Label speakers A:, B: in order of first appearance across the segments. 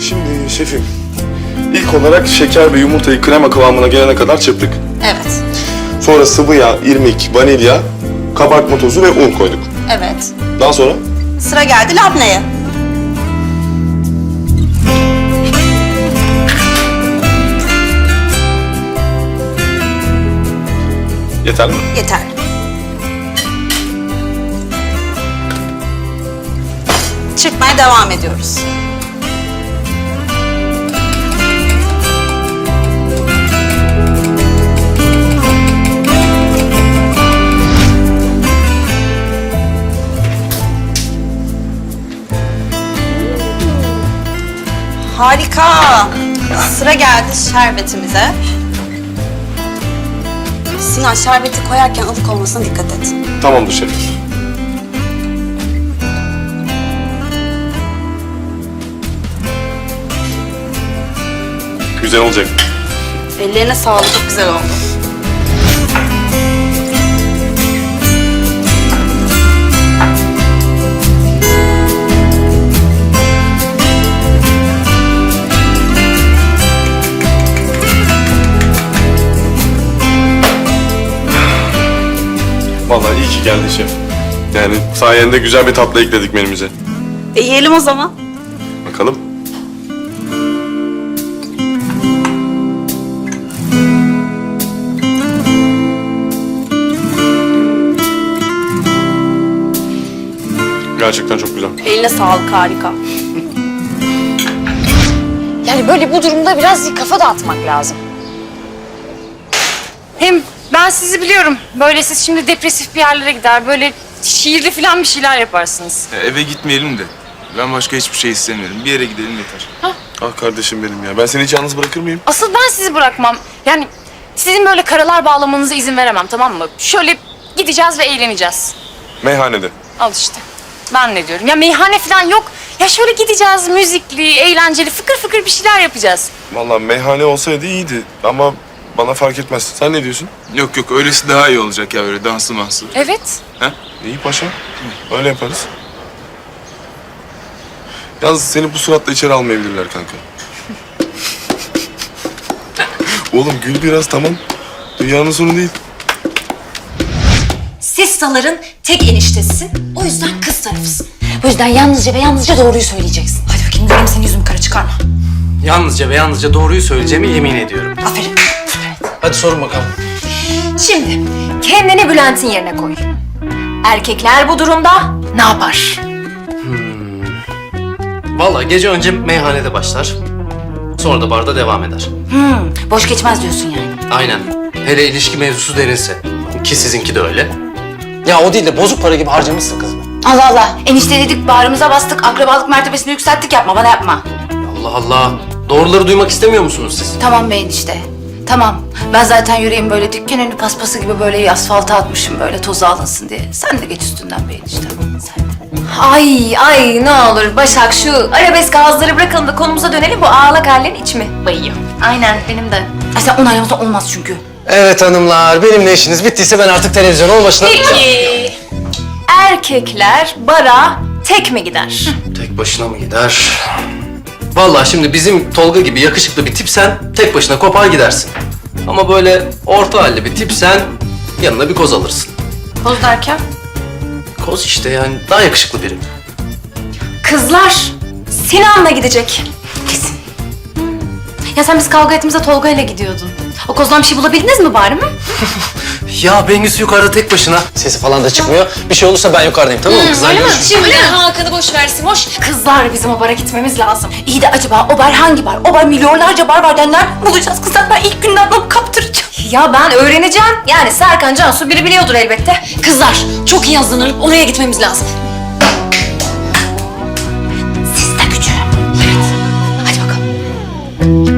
A: Şimdi şefim, ilk olarak şeker ve yumurtayı krema kıvamına gelene kadar çırptık.
B: Evet.
A: Sonra sıvı yağ, irmik, vanilya, kabartma tozu ve un koyduk.
B: Evet.
A: Daha sonra
B: Sıra geldi labneye.
A: yeterli mi?
B: Yeter. Çırpmaya devam ediyoruz. Harika. Sıra geldi şerbetimize. Sinan şerbeti koyarken ılık olmasına dikkat et.
A: Tamamdır şefim. Güzel olacak.
B: Ellerine sağlık çok güzel oldu.
A: Vallahi iyi ki geldin şef. Yani sayende güzel bir tatlı ekledik menümüze.
B: E, yiyelim o zaman.
A: Bakalım. Gerçekten çok güzel.
B: Eline sağlık harika.
C: Yani böyle bu durumda biraz kafa dağıtmak lazım. Hem ben sizi biliyorum. Böyle siz şimdi depresif bir yerlere gider. Böyle şiirli falan bir şeyler yaparsınız.
D: Ya eve gitmeyelim de. Ben başka hiçbir şey istemiyorum. Bir yere gidelim yeter.
A: Ah kardeşim benim ya. Ben seni hiç yalnız bırakır mıyım?
C: Asıl ben sizi bırakmam. Yani sizin böyle karalar bağlamanıza izin veremem tamam mı? Şöyle gideceğiz ve eğleneceğiz.
A: Meyhanede.
C: Al işte. Ben ne diyorum? Ya meyhane falan yok. Ya şöyle gideceğiz müzikli, eğlenceli, fıkır fıkır bir şeyler yapacağız.
A: Vallahi meyhane olsaydı iyiydi ama bana fark etmez. Sen ne diyorsun?
D: Yok yok öylesi daha iyi olacak ya böyle danslı manslı.
C: Evet.
A: İyi paşa. Öyle yaparız. Yalnız seni bu suratla içeri almayabilirler kanka. Oğlum gül biraz tamam. Dünyanın sonu değil.
E: Sistaların tek eniştesisin. O yüzden kız tarafısın. O yüzden yalnızca ve yalnızca doğruyu söyleyeceksin. Hadi bakayım göreyim senin yüzümü kara çıkarma.
F: Yalnızca ve yalnızca doğruyu söyleyeceğime yemin ediyorum.
E: Aferin.
F: Hadi sorun bakalım.
E: Şimdi kendini Bülent'in yerine koy. Erkekler bu durumda ne yapar?
F: Vallahi gece önce meyhanede başlar. Sonra da barda devam eder.
E: Hmm, boş geçmez diyorsun yani.
F: Aynen. Hele ilişki mevzusu derinse. Ki sizinki de öyle. Ya o değil de bozuk para gibi harcamışsın kızım.
E: Allah Allah. Enişte dedik bağrımıza bastık. Akrabalık mertebesini yükselttik yapma bana yapma.
F: Allah Allah. Doğruları duymak istemiyor musunuz siz?
E: Tamam be enişte. Tamam. Ben zaten yüreğim böyle dükkan önü paspası gibi böyle asfalta atmışım böyle tozu alınsın diye. Sen de geç üstünden be enişte. Sen de. Ay ay ne olur Başak şu arabesk ağızları bırakalım da konumuza dönelim. Bu ağlak hallerin içimi bayıyor. Aynen benim de. Ay sen onaylamazsan olmaz çünkü.
F: Evet hanımlar. Benimle işiniz bittiyse ben artık televizyonun başına...
E: Peki. Erkekler bara tek mi gider?
F: Tek başına mı gider? Vallahi şimdi bizim Tolga gibi yakışıklı bir tipsen tek başına kopar gidersin. Ama böyle orta halli bir tipsen yanına bir koz alırsın.
E: Koz derken?
F: Koz işte yani daha yakışıklı biri.
E: Kızlar Sinan'la gidecek. Kesin. Ya sen biz kavga ettiğimizde Tolga ile gidiyordun. O kozdan bir şey bulabildiniz mi bari mi?
F: Ya Bengüs yukarıda tek başına. Sesi falan da çıkmıyor. Bir şey olursa ben yukarıdayım tamam mı kızlar? Görüşürüz.
E: Şimdi Hakan'ı boş versin boş. Kızlar bizim o bara gitmemiz lazım. İyi de acaba o bar hangi bar? O bar milyonlarca bar var denler. Bulacağız kızlar ben ilk günden bunu kaptıracağım. Ya ben öğreneceğim. Yani Serkan Cansu biri biliyordur elbette. Kızlar çok iyi hazırlanıp oraya gitmemiz lazım. Siz de gücü. Evet. Hadi bakalım.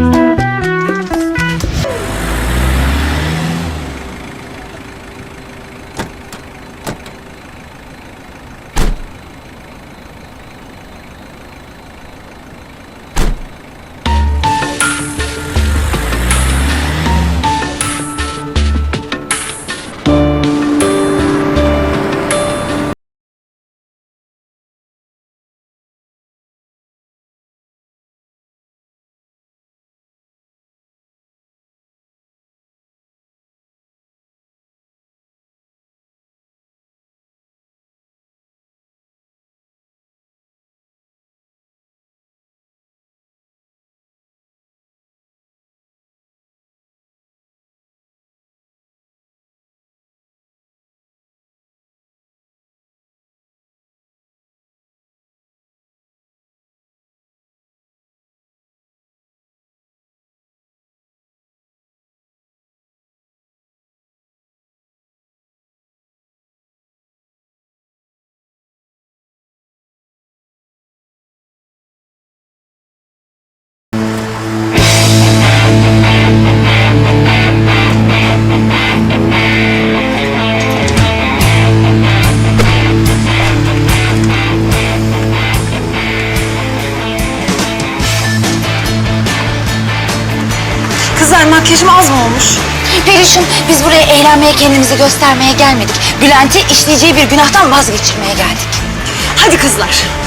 E: Kendimizi göstermeye gelmedik. Bülent'i işleyeceği bir günahtan vazgeçirmeye geldik.
B: Hadi kızlar.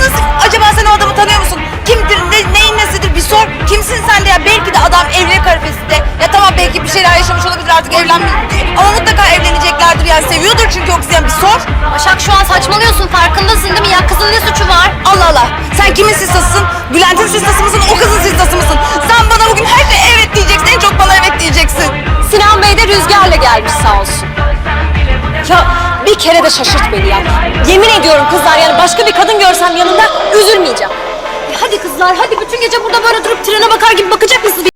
B: Mısınız? Acaba sen o adamı tanıyor musun? Kimdir, ne, neyin nesidir bir sor. Kimsin sen de ya? Belki de adam evlilik arifesinde. Ya tamam belki bir şeyler yaşamış olabilir artık evlenmiş. Ama mutlaka evleneceklerdir yani. Seviyordur çünkü oksijen bir sor.
D: Başak şu an saçmalıyorsun farkındasın değil mi? Ya kızın ne suçu var?
B: Allah Allah. Sen kimin sistasısın? Bülent'in sistası mısın? O kızın sistası mısın? Sen bana bugün her şeye evet diyeceksin. En çok bana evet diyeceksin.
C: Kere de şaşırt beni ya. Yemin ediyorum kızlar yani başka bir kadın görsem yanında üzülmeyeceğim. Ya hadi kızlar hadi bütün gece burada böyle durup trene bakar gibi bakacak mısınız?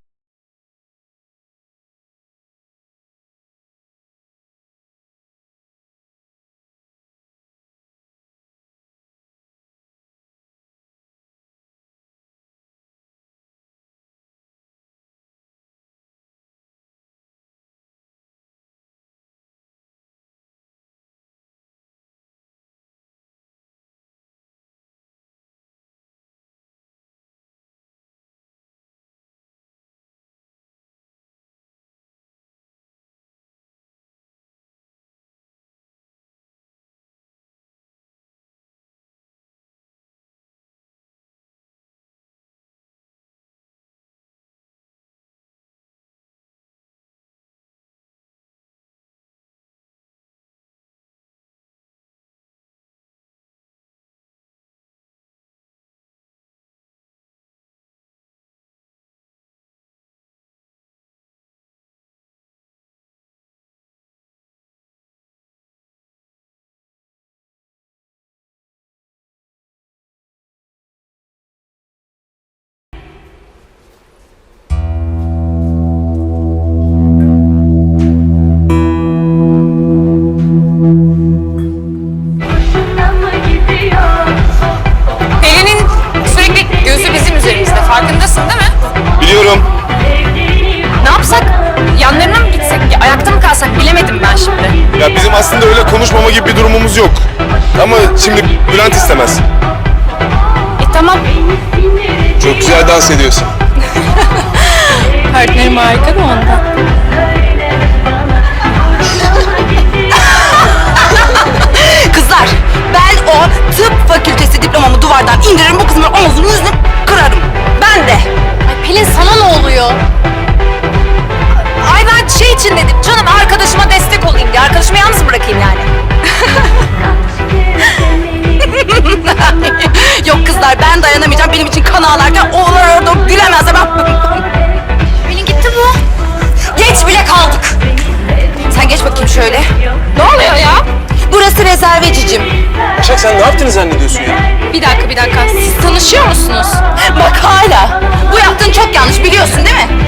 A: Aslında öyle konuşmama gibi bir durumumuz yok. Ama şimdi Bülent istemez.
D: E tamam.
A: Çok güzel dans ediyorsun.
D: Partnerim harika da ondan.
B: Kızlar ben o tıp fakültesi diplomamı duvardan indiririm. Bu kızın omzunu yüzünü kırarım. Ben de.
C: Ay Pelin sana ne oluyor? Şey için dedim canım arkadaşıma destek olayım diye. Arkadaşımı yalnız bırakayım yani?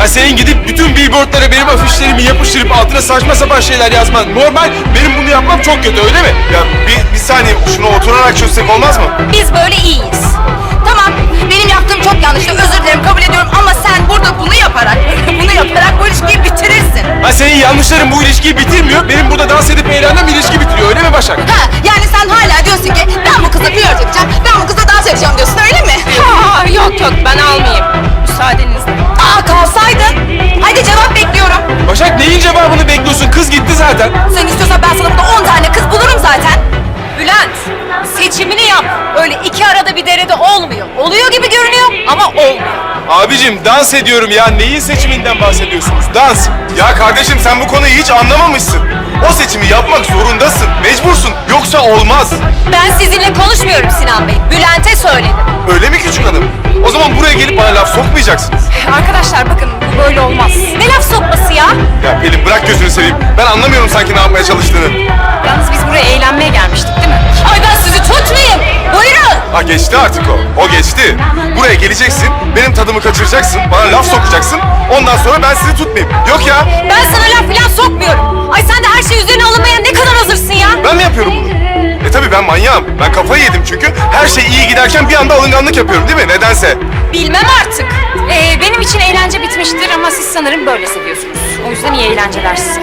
G: Ha senin gidip bütün billboardlara benim afişlerimi yapıştırıp altına saçma sapan şeyler yazman normal. Benim bunu yapmam çok kötü öyle mi?
A: Ya bir, bir saniye şunu oturarak çözsek olmaz mı?
C: Biz böyle iyiyiz.
B: Tamam benim yaptığım çok yanlıştı özür dilerim kabul ediyorum ama sen burada bunu yaparak bunu yaparak bu ilişkiyi bitirirsin.
G: Ha senin yanlışların bu ilişkiyi bitirmiyor. Benim burada dans edip eğlenmem ilişki bitiriyor öyle mi Başak?
B: Ha yani sen hala diyorsun ki
C: Oluyor gibi görünüyor ama
A: Abicim dans ediyorum ya. Neyin seçiminden bahsediyorsunuz? Dans. Ya kardeşim sen bu konuyu hiç anlamamışsın. O seçimi yapmak zorundasın. Mecbursun. Yoksa olmaz.
C: Ben sizinle konuşmuyorum Sinan Bey. Bülent'e söyledim.
A: Öyle mi küçük hanım? O zaman buraya gelip bana laf sokmayacaksınız.
H: Arkadaşlar bakın bu böyle olmaz.
C: Ne laf sokması ya?
A: Ya Pelin bırak gözünü seveyim. Ben anlamıyorum sanki ne yapmaya çalıştığını.
H: Yalnız biz buraya eğlenmeye gelmiştik değil mi?
C: Ay ben sizi tutmayayım. Buyurun.
A: Ha geçti artık o. O geçti. Buraya geleceksin, benim tadımı kaçıracaksın, bana laf sokacaksın. Ondan sonra ben sizi tutmayayım. Yok ya,
C: Ben sana laf falan sokmuyorum. Ay sen de her şey üzerine alınmaya ne kadar hazırsın ya?
A: ben mi yapıyorum bunu? E tabii ben manyağım. Ben kafayı yedim çünkü her şey iyi giderken bir anda alınganlık yapıyorum değil mi? Nedense.
C: Bilmem artık.
H: Ee, benim için eğlence bitmiştir ama siz sanırım böyle seviyorsunuz. O yüzden iyi eğlenceler size.